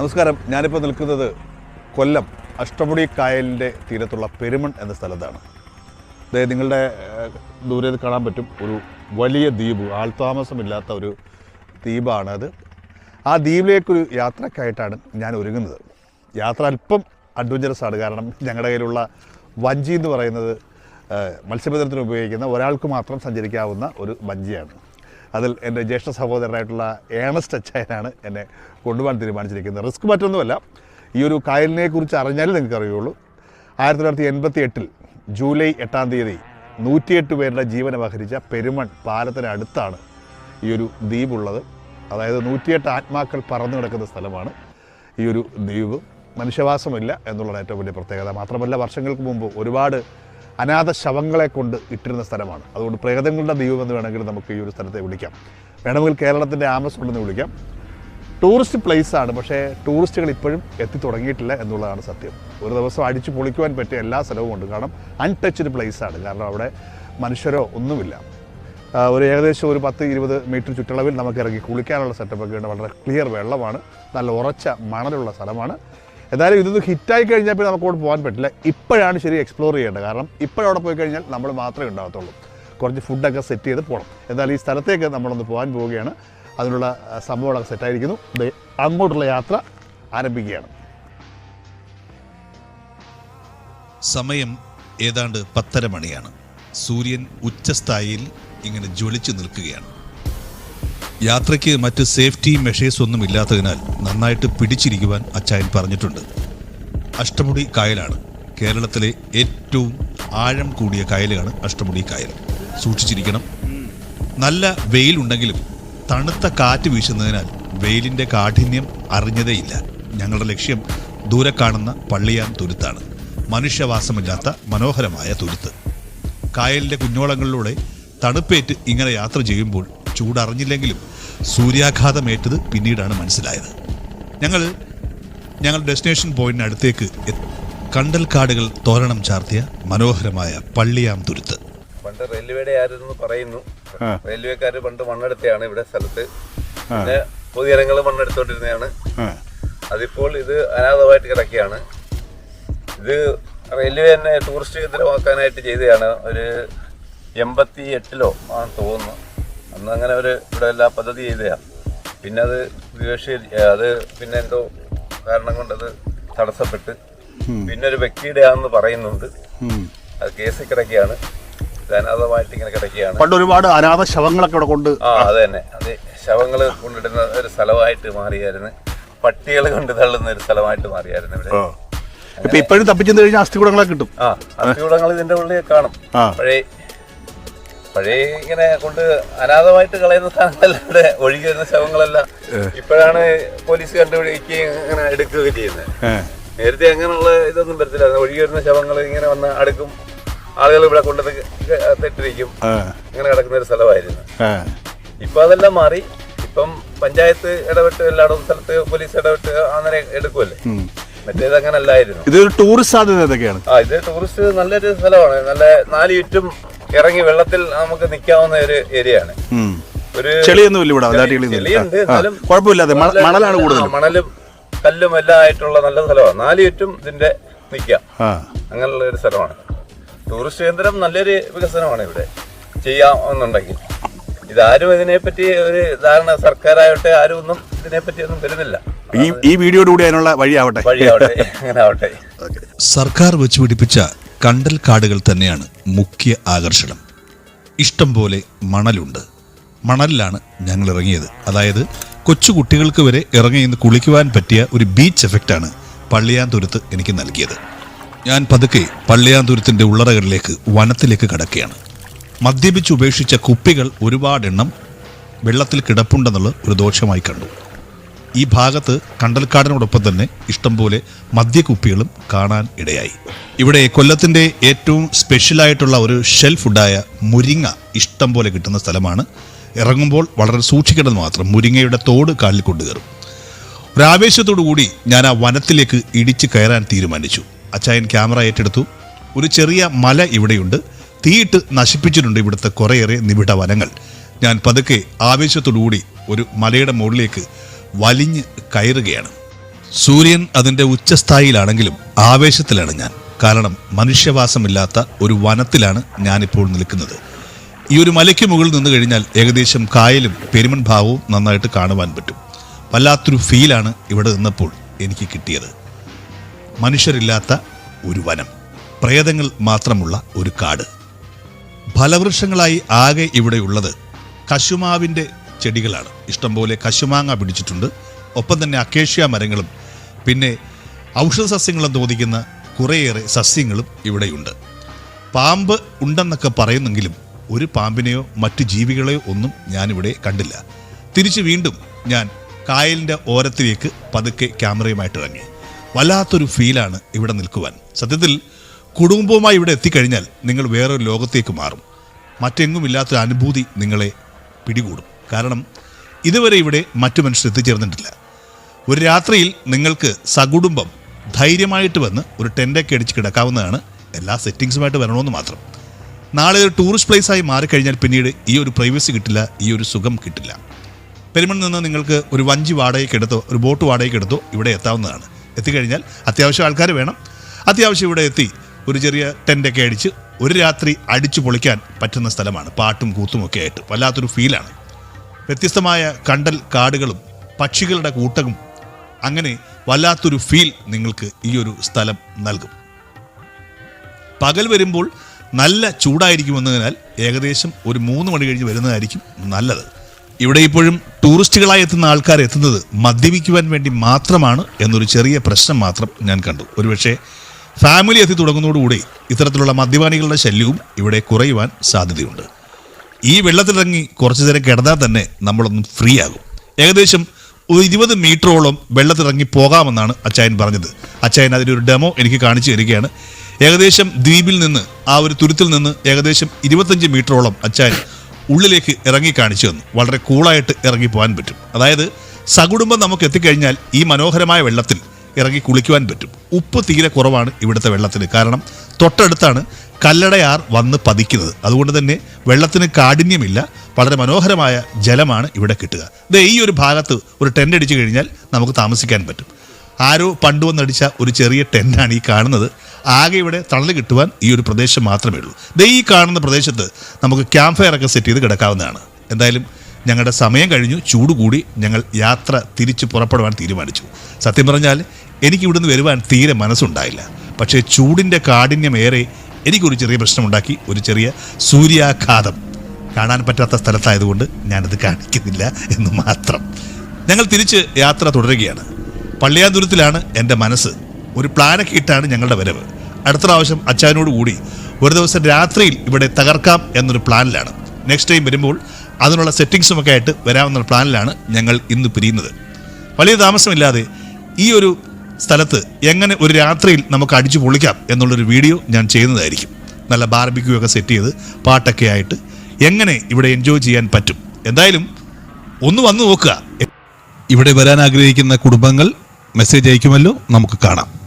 നമസ്കാരം. ഞാനിപ്പോൾ നിൽക്കുന്നത് കൊല്ലം അഷ്ടമുടി കായലിന്റെ തീരത്തുള്ള പെരുമൺ എന്ന സ്ഥലത്താണ്. അതായത് നിങ്ങളുടെ ദൂരെ കാണാൻ പറ്റും. ഒരു വലിയ ദ്വീപ് ആൾതാമസമില്ലാത്ത ഒരു ദ്വീപാണ് അത്. ആ ദ്വീപിലേക്കൊരു യാത്രക്കായിട്ടാണ് ഞാൻ ഒരുങ്ങുന്നത്. യാത്ര അല്പം അഡ്വഞ്ചറസ് ആണ്. കാരണം ഞങ്ങളുടെ കയ്യിലുള്ള വഞ്ചി എന്ന് പറയുന്നത് മത്സ്യബന്ധനത്തിന് ഉപയോഗിക്കുന്ന ഒരാൾക്ക് മാത്രം സഞ്ചരിക്കാവുന്ന ഒരു വഞ്ചിയാണ്. അതിൽ എന്റെ ജ്യേഷ്ഠ സഹോദരനായിട്ടുള്ള ഏണസ്റ്റ് അച്ചായനാണ് എന്നെ കൊണ്ടുപോകാൻ തീരുമാനിച്ചിരിക്കുന്നത്. റിസ്ക് മറ്റൊന്നുമല്ല ഈ ഒരു കായലിനെ കുറിച്ച് അറിഞ്ഞാലേ നിങ്ങൾക്ക് അറിയുള്ളൂ ആയിരത്തി തൊള്ളായിരത്തി എൺപത്തി എട്ടിൽ ജൂലൈ എട്ടാം തീയതി നൂറ്റിയെട്ട് പേരുടെ ജീവൻ അപഹരിച്ച പെരുമൺ പാലത്തിനടുത്താണ് ഈ ഒരു ദ്വീപുള്ളത്. അതായത് നൂറ്റിയെട്ട് ആത്മാക്കൾ പറന്നു കിടക്കുന്ന സ്ഥലമാണ് ഈ ഒരു ദ്വീപ്. മനുഷ്യവാസമില്ല എന്നുള്ളതാണ് ഏറ്റവും വലിയ പ്രത്യേകത. മാത്രമല്ല വർഷങ്ങൾക്ക് മുമ്പ് ഒരുപാട് അനാഥ ശവങ്ങളെ കൊണ്ട് ഇട്ടിരുന്ന സ്ഥലമാണ്. അതുകൊണ്ട് പ്രേതങ്ങളുടെ ദൈവം എന്ന് വേണമെങ്കിൽ നമുക്ക് ഈ ഒരു സ്ഥലത്തെ വിളിക്കാം. വേണമെങ്കിൽ കേരളത്തിന്റെ ആമസോൺ എന്ന് വിളിക്കാം. ടൂറിസ്റ്റ് പ്ലേസ് ആണ് പക്ഷേ ടൂറിസ്റ്റുകൾ ഇപ്പോഴും എത്തി തുടങ്ങിയിട്ടില്ല എന്നുള്ളതാണ് സത്യം. ഒരു ദിവസം അടിച്ചു പൊളിക്കുവാൻ പറ്റിയ എല്ലാ സ്ഥലവും ഉണ്ട്. കാരണം അൺടച്ച്ഡ് പ്ലേസ് ആണ്. കാരണം അവിടെ മനുഷ്യരോ ഒന്നുമില്ല. ഒരു ഏകദേശം ഒരു പത്ത് ഇരുപത് മീറ്റർ ചുറ്റളവിൽ നമുക്ക് ഇറങ്ങി കുളിക്കാനുള്ള സെറ്റപ്പൊക്കെ ഉണ്ട്. വളരെ ക്ലിയർ വെള്ളമാണ്. നല്ല ഉറച്ച മണലുള്ള സ്ഥലമാണ്. എന്തായാലും ഇതൊന്ന് ഹിറ്റായി കഴിഞ്ഞാൽ പിന്നെ നമുക്ക് അവിടെ പോകാൻ പറ്റില്ല. ഇപ്പോഴാണ് ശരി എക്സ്പ്ലോർ ചെയ്യേണ്ടത്. കാരണം ഇപ്പോഴവിടെ പോയി കഴിഞ്ഞാൽ നമ്മൾ മാത്രമേ ഉണ്ടാകത്തുള്ളൂ. കുറച്ച് ഫുഡൊക്കെ സെറ്റ് ചെയ്ത് പോകണം എന്തായാലും ഈ സ്ഥലത്തേക്ക് നമ്മളൊന്ന് പോകാൻ പോവുകയാണ്. അതിനുള്ള സംഭവങ്ങളൊക്കെ സെറ്റായിരിക്കുന്നു അങ്ങോട്ടുള്ള യാത്ര ആരംഭിക്കുകയാണ്. സമയം ഏതാണ്ട് പത്തര മണിയാണ്. സൂര്യൻ ഉച്ചസ്ഥായിയിൽ ഇങ്ങനെ ജ്വലിച്ചു നിൽക്കുകയാണ്. യാത്രയ്ക്ക് മറ്റ് സേഫ്റ്റി മെഷേഴ്സ് ഒന്നും ഇല്ലാത്തതിനാൽ നന്നായിട്ട് പിടിച്ചിരിക്കുവാൻ അച്ചായൻ പറഞ്ഞിട്ടുണ്ട്. അഷ്ടമുടി കായലാണ്. കേരളത്തിലെ ഏറ്റവും ആഴം കൂടിയ കായലാണ് അഷ്ടമുടി കായൽ. സൂക്ഷിച്ചിരിക്കണം. നല്ല വെയിലുണ്ടെങ്കിലും തണുത്ത കാറ്റ് വീശുന്നതിനാൽ വെയിലിന്റെ കാഠിന്യം അറിഞ്ഞതേയില്ല. ഞങ്ങളുടെ ലക്ഷ്യം ദൂരെ കാണുന്ന പള്ളിയാൻ തുരുത്താണ്. മനുഷ്യവാസമില്ലാത്ത മനോഹരമായ തുരുത്ത്. കായലിന്റെ കുഞ്ഞോളങ്ങളിലൂടെ തണുപ്പേറ്റ് ഇങ്ങനെ യാത്ര ചെയ്യുമ്പോൾ ചൂടറിഞ്ഞില്ലെങ്കിലും സൂര്യാഘാതമേറ്റത് പിന്നീടാണ് മനസ്സിലായത്. ഞങ്ങൾ ഞങ്ങൾ ഡെസ്റ്റിനേഷൻ പോയിന്റിന് അടുത്തേക്ക് കണ്ടൽ കണ്ടൽക്കാടുകൾ തോരണം ചാർത്തിയ മനോഹരമായ പള്ളിയാം തുരുത്ത്. പണ്ട് റെയിൽവേയുടെ ആയിരുന്നു പറയുന്നു. റെയിൽവേക്കാര് പണ്ട് മണ്ണെടുത്തെയാണ് ഇവിടെ സ്ഥലത്ത്. പിന്നെ പൊതുജനങ്ങൾ മണ്ണെടുത്തോണ്ടിരുന്നതാണ് അതിപ്പോൾ ഇത് അനാഥമായിട്ട് കിടക്കുകയാണ്. ഇത് റെയിൽവേ തന്നെ ടൂറിസ്റ്റ് കേന്ദ്രമാക്കാനായിട്ട് ചെയ്തതാണ്. ഒരു എൺപത്തി എട്ടിലോ ആണെന്ന് തോന്നുന്നു. അന്ന് അങ്ങനെ അവർ ഇവിടെ എല്ലാ പദ്ധതി ചെയ്തതാണ് പിന്നെ അത് ഉപേക്ഷ- അത് പിന്നെ എന്തോ കാരണം കൊണ്ടത് തടസ്സപ്പെട്ട്. പിന്നെ ഒരു വ്യക്തിയുടെ ആണെന്ന് പറയുന്നുണ്ട്. അത് കേസ് കിടക്കുകയാണ്. അനാഥമായിട്ട് ഇങ്ങനെ കിടക്കുകയാണ്. പണ്ട് ഒരുപാട് അനാഥ ശവങ്ങളൊക്കെ ഇവിടെ കൊണ്ട് ആ അത് തന്നെ. അത് ശവങ്ങൾ കൊണ്ടിടുന്ന ഒരു സ്ഥലമായിട്ട് മാറിയായിരുന്നു. പട്ടികൾ കൊണ്ട് തള്ളുന്ന ഒരു സ്ഥലമായിട്ട് മാറിയായിരുന്നു ഇവിടെ. ഇപ്പൊ ഇപ്പോഴും തപ്പിച്ചെന്ന് കഴിഞ്ഞാൽ അസ്ഥികൂടങ്ങളൊക്കെ കിട്ടും. ആ അസ്ഥികൂടങ്ങൾ ഇതിന്റെ ഉള്ളിൽ കാണും. പഴയ പഴയ ഇങ്ങനെ കൊണ്ട് അനാഥമായിട്ട് കളയുന്ന സാധനങ്ങളെല്ലാം ഇവിടെ ഒഴുകി വരുന്ന ശവങ്ങളെല്ലാം ഇപ്പോഴാണ് പോലീസ് കണ്ടുപിടിക്കുകയും അങ്ങനെ എടുക്കുകയൊക്കെ ചെയ്യുന്നത്. നേരത്തെ അങ്ങനെയുള്ള ഇതൊന്നും വരത്തില്ല. ഒഴുകി വരുന്ന ശവങ്ങൾ ഇങ്ങനെ വന്ന് അടുക്കും. ആളുകൾ ഇവിടെ കൊണ്ട് തെറ്റിരിക്കും. ഇങ്ങനെ കിടക്കുന്ന ഒരു സ്ഥലമായിരുന്നു. ഇപ്പൊ അതെല്ലാം മാറി. ഇപ്പം പഞ്ചായത്ത് ഇടപെട്ട് എല്ലായിടവും സ്ഥലത്ത് പോലീസ് ഇടപെട്ട് അങ്ങനെ എടുക്കുമല്ലേ മറ്റേത് അങ്ങനെ അല്ലായിരുന്നു ഇതൊരു ടൂറിസ്റ്റ് സാധ്യത ആ ഇത് ടൂറിസ്റ്റ് നല്ലൊരു സ്ഥലമാണ്. നല്ല നാല് ചുറ്റും ഇറങ്ങി വെള്ളത്തിൽ നമുക്ക് നിൽക്കാവുന്ന ഒരു ഏരിയ ആണ്. ഒരു ചെളിയൊന്നും ഇവിടെ ചെളിയുണ്ട് എന്നാലും കുഴപ്പമില്ലാതെ മണലാണ് കൂടുതൽ മണലും കല്ലും എല്ലാം ആയിട്ടുള്ള നല്ല സ്ഥലമാണ്. നാല് ചുറ്റും ഇതിന്റെ നിൽക്കാം അങ്ങനെയുള്ള ഒരു സ്ഥലമാണ്. ടൂറിസ്റ്റ് കേന്ദ്രം നല്ലൊരു വികസനമാണ് ഇവിടെ ചെയ്യാമെന്നുണ്ടെങ്കിൽ. ഇതാരും ഇതിനെപ്പറ്റി ഒരു ധാരണ സർക്കാരാവട്ടെ ആരും ഒന്നും ഇതിനെപ്പറ്റി ഒന്നും വരുന്നില്ല. ഈ ഈ വീഡിയോയുടെ കൂടി അതിനുള്ള വഴിയാവട്ടെ. വഴിയാവട്ടെ. അങ്ങനെ ആവട്ടെ സർക്കാർ വെച്ച് പിടിപ്പിച്ച കണ്ടൽ കാടുകൾ തന്നെയാണ് മുഖ്യ ആകർഷണം. ഇഷ്ടം പോലെ മണലുണ്ട്. മണലിലാണ് ഞങ്ങൾ ഇറങ്ങിയത് അതായത് കൊച്ചു കുട്ടികൾക്ക് വരെ ഇറങ്ങി നിന്ന് കുളിക്കുവാൻ പറ്റിയ ഒരു ബീച്ച് എഫക്റ്റാണ് പള്ളിയാന്തുരുത്ത് എനിക്ക് നൽകിയത്. ഞാൻ പതുക്കെ പള്ളിയാന്തുരത്തിന്റെ ഉള്ളറകളിലേക്ക് വനത്തിലേക്ക് കടക്കുകയാണ്. മദ്യപിച്ച് ഉപേക്ഷിച്ച കുപ്പികൾ ഒരുപാടെണ്ണം വെള്ളത്തിൽ കിടപ്പുണ്ടെന്നുള്ള ഒരു ദോഷമായി കണ്ടു. ഈ ഭാഗത്ത് കണ്ടൽക്കാടിനോടൊപ്പം തന്നെ ഇഷ്ടംപോലെ മദ്യക്കുപ്പികളും കാണാൻ ഇടയായി. ഇവിടെ കൊല്ലത്തിന്റെ ഏറ്റവും സ്പെഷ്യലായിട്ടുള്ള ഒരു ഷെൽ ഫുഡായ മുരിങ്ങ ഇഷ്ടം പോലെ കിട്ടുന്ന സ്ഥലമാണ്. ഇറങ്ങുമ്പോൾ വളരെ സൂക്ഷിക്കേണ്ടത് മാത്രം മുരിങ്ങയുടെ തോട് കാലിൽ കൊണ്ടുകയറും ഒരാവേശത്തോടു കൂടി ഞാൻ ആ വനത്തിലേക്ക് ഇടിച്ച് കയറാൻ തീരുമാനിച്ചു. അച്ചായൻ ക്യാമറ ഏറ്റെടുത്തു. ഒരു ചെറിയ മല ഇവിടെയുണ്ട്. തീയിട്ട് നശിപ്പിച്ചിട്ടുണ്ട് ഇവിടുത്തെ കുറേയേറെ നിബിഡ വനങ്ങൾ. ഞാൻ പതുക്കെ ആവേശത്തോടു കൂടി ഒരു മലയുടെ മുകളിലേക്ക് വലിഞ്ഞ് കയറുകയാണ്. സൂര്യൻ അതിന്റെ ഉച്ചസ്ഥായിലാണെങ്കിലും ആവേശത്തിലാണ് ഞാൻ. കാരണം മനുഷ്യവാസമില്ലാത്ത ഒരു വനത്തിലാണ് ഞാനിപ്പോൾ നിൽക്കുന്നത്. ഈ ഒരു മലയ്ക്ക് മുകളിൽ നിന്ന് കഴിഞ്ഞാൽ ഏകദേശം കായലും പെരുമൺ ഭാവവും നന്നായിട്ട് കാണുവാൻ പറ്റും. വല്ലാത്തൊരു ഫീലാണ് ഇവിടെ നിന്നപ്പോൾ എനിക്ക് കിട്ടിയത്. മനുഷ്യരില്ലാത്ത ഒരു വനം. പ്രേതങ്ങൾ മാത്രമുള്ള ഒരു കാട്. ഫലവൃക്ഷങ്ങളായി ആകെ ഇവിടെയുള്ളത് കശുമാവിന്റെ ചെടികളാണ്. ഇഷ്ടംപോലെ കശുമാങ്ങ പിടിച്ചിട്ടുണ്ട്. ഒപ്പം തന്നെ അക്കേഷ്യ മരങ്ങളും പിന്നെ ഔഷധ സസ്യങ്ങളും തോന്നിക്കുന്ന കുറേയേറെ സസ്യങ്ങളും ഇവിടെയുണ്ട്. പാമ്പ് ഉണ്ടെന്നൊക്കെ പറയുന്നെങ്കിലും ഒരു പാമ്പിനെയോ മറ്റു ജീവികളെയോ ഒന്നും ഞാനിവിടെ കണ്ടില്ല. തിരിച്ച് വീണ്ടും ഞാൻ കായലിന്റെ ഓരത്തിലേക്ക് പതുക്കെ ക്യാമറയുമായിട്ട് ഇറങ്ങി. വല്ലാത്തൊരു ഫീലാണ് ഇവിടെ നിൽക്കുവാൻ. സത്യത്തിൽ കുടുംബവുമായി ഇവിടെ എത്തിക്കഴിഞ്ഞാൽ നിങ്ങൾ വേറൊരു ലോകത്തേക്ക് മാറും. മറ്റെങ്ങുമില്ലാത്തൊരു അനുഭൂതി നിങ്ങളെ പിടികൂടും. കാരണം ഇതുവരെ ഇവിടെ മറ്റു മനുഷ്യർ എത്തിച്ചേർന്നിട്ടില്ല. ഒരു രാത്രിയിൽ നിങ്ങൾക്ക് സകുടുംബം ധൈര്യമായിട്ട് വന്ന് ഒരു ടെന്റൊക്കെ അടിച്ച് കിടക്കാവുന്നതാണ് എല്ലാ സെറ്റിങ്സുമായിട്ട് വരണമെന്ന് മാത്രം. നാളെ ഒരു ടൂറിസ്റ്റ് പ്ലേസ് ആയി മാറിക്കഴിഞ്ഞാൽ പിന്നീട് ഈ ഒരു പ്രൈവസി കിട്ടില്ല ഈ ഒരു സുഖം കിട്ടില്ല. പെരുമണിൽ നിന്ന് നിങ്ങൾക്ക് ഒരു വഞ്ചി വാടകയ്ക്ക് എടുത്തോ ഒരു ബോട്ട് വാടകയ്ക്ക് എടുത്തോ ഇവിടെ എത്താവുന്നതാണ്. എത്തിക്കഴിഞ്ഞാൽ അത്യാവശ്യം ആൾക്കാർ വേണം. അത്യാവശ്യം ഇവിടെ എത്തി ഒരു ചെറിയ ടെന്റൊക്കെ അടിച്ച് ഒരു രാത്രി അടിച്ചു പൊളിക്കാൻ പറ്റുന്ന സ്ഥലമാണ്. പാട്ടും കൂത്തും ഒക്കെ ആയിട്ട് വല്ലാത്തൊരു ഫീലാണ് വ്യത്യസ്തമായ കണ്ടൽ കാടുകളും പക്ഷികളുടെ കൂട്ടവും അങ്ങനെ വല്ലാത്തൊരു ഫീൽ നിങ്ങൾക്ക് ഈ ഒരു സ്ഥലം നൽകും. പകൽ വരുമ്പോൾ നല്ല ചൂടായിരിക്കുമെന്നതിനാൽ ഏകദേശം ഒരു മൂന്ന് മണി കഴിഞ്ഞ് വരുന്നതായിരിക്കും നല്ലത്. ഇവിടെ ഇപ്പോഴും ടൂറിസ്റ്റുകളായി എത്തുന്ന ആൾക്കാർ എത്തുന്നത് മദ്യപിക്കുവാൻ വേണ്ടി മാത്രമാണ് എന്നൊരു ചെറിയ പ്രശ്നം മാത്രം ഞാൻ കണ്ടു. ഒരുപക്ഷെ ഫാമിലി എത്തി തുടങ്ങുന്നതോടുകൂടി ഇത്തരത്തിലുള്ള മദ്യപാനികളുടെ ശല്യവും ഇവിടെ കുറയുവാൻ സാധ്യതയുണ്ട്. ഈ വെള്ളത്തിലിറങ്ങി കുറച്ചു നേരം കിടന്നാൽ തന്നെ നമ്മളൊന്നും ഫ്രീ ആകും. ഏകദേശം ഒരു ഇരുപത് മീറ്ററോളം വെള്ളത്തിറങ്ങി പോകാമെന്നാണ് അച്ചായൻ പറഞ്ഞത്. അച്ചായൻ അതിന്റെ ഒരു ഡെമോ എനിക്ക് കാണിച്ചു തരികയാണ്. ഏകദേശം ദ്വീപിൽ നിന്ന് ആ ഒരു തുരുത്തിൽ നിന്ന് ഏകദേശം ഇരുപത്തഞ്ച് മീറ്ററോളം അച്ചായൻ ഉള്ളിലേക്ക് ഇറങ്ങി കാണിച്ചു തന്നു. വളരെ കൂളായിട്ട് ഇറങ്ങി പോകാൻ പറ്റും. അതായത് സകുടുംബം നമുക്ക് എത്തിക്കഴിഞ്ഞാൽ ഈ മനോഹരമായ വെള്ളത്തിൽ ഇറങ്ങി കുളിക്കുവാൻ പറ്റും. ഉപ്പ് തീരെ കുറവാണ് ഇവിടുത്തെ വെള്ളത്തിന്. കാരണം തൊട്ടടുത്താണ് കല്ലടയാർ വന്ന് പതിക്കുന്നത്. അതുകൊണ്ട് തന്നെ വെള്ളത്തിന് കാഠിന്യമില്ല. വളരെ മനോഹരമായ ജലമാണ് ഇവിടെ കിട്ടുക. ഇത് ഈ ഒരു ഭാഗത്ത് ഒരു ടെന്റ് അടിച്ചു കഴിഞ്ഞാൽ നമുക്ക് താമസിക്കാൻ പറ്റും. ആരോ പണ്ട് വന്നടിച്ച ഒരു ചെറിയ ടെന്റാണ് ഈ കാണുന്നത്. ആകെ ഇവിടെ തണൽ കിട്ടുവാൻ ഈ ഒരു പ്രദേശം മാത്രമേ ഉള്ളൂ. ദേ ഈ കാണുന്ന പ്രദേശത്ത് നമുക്ക് ക്യാമ്പ് ഫയർ ഒക്കെ സെറ്റ് ചെയ്ത് കിടക്കാവുന്നതാണ്. എന്തായാലും ഞങ്ങളുടെ സമയം കഴിഞ്ഞു. ചൂട് കൂടി ഞങ്ങൾ യാത്ര തിരിച്ചു പുറപ്പെടുവാൻ തീരുമാനിച്ചു. സത്യം പറഞ്ഞാൽ എനിക്ക് ഇവിടുന്ന് വരുവാൻ തീരെ മനസ്സുണ്ടായില്ല. പക്ഷേ ചൂടിന്റെ കാഠിന്യമേറെ എനിക്കൊരു ചെറിയ പ്രശ്നമുണ്ടാക്കി ഒരു ചെറിയ സൂര്യാഘാതം. കാണാൻ പറ്റാത്ത സ്ഥലത്തായതുകൊണ്ട് ഞാനത് കാണിക്കുന്നില്ല എന്ന് മാത്രം. ഞങ്ങൾ തിരിച്ച് യാത്ര തുടരുകയാണ്. പള്ളിയാതുരത്തിലാണ് എന്റെ മനസ്സ്. ഒരു പ്ലാനൊക്കെ ഇട്ടാണ് ഞങ്ങളുടെ വരവ്. അടുത്ത പ്രാവശ്യം അച്ചാനോട് കൂടി ഒരു ദിവസം രാത്രിയിൽ ഇവിടെ തകർക്കാം എന്നൊരു പ്ലാനിലാണ്. നെക്സ്റ്റ് ടൈം വരുമ്പോൾ അതിനുള്ള സെറ്റിങ്സും ഒക്കെ ആയിട്ട് വരാമെന്ന പ്ലാനിലാണ് ഞങ്ങൾ ഇന്ന് പിരിയുന്നത്. വലിയ താമസമില്ലാതെ ഈ ഒരു സ്ഥലത്ത് എങ്ങനെ ഒരു രാത്രിയിൽ നമുക്ക് അടിച്ചു പൊളിക്കാം എന്നുള്ളൊരു വീഡിയോ ഞാൻ ചെയ്യുന്നതായിരിക്കും. നല്ല ബാർബിക്യൂ ഒക്കെ സെറ്റ് ചെയ്ത് പാട്ടൊക്കെ ആയിട്ട് എങ്ങനെ ഇവിടെ എൻജോയ് ചെയ്യാൻ പറ്റും. എന്തായാലും ഒന്ന് വന്നു നോക്കുക. ഇവിടെ വരാൻ ആഗ്രഹിക്കുന്ന കുടുംബങ്ങൾ മെസ്സേജ് അയക്കുമല്ലോ നമുക്ക് കാണാം.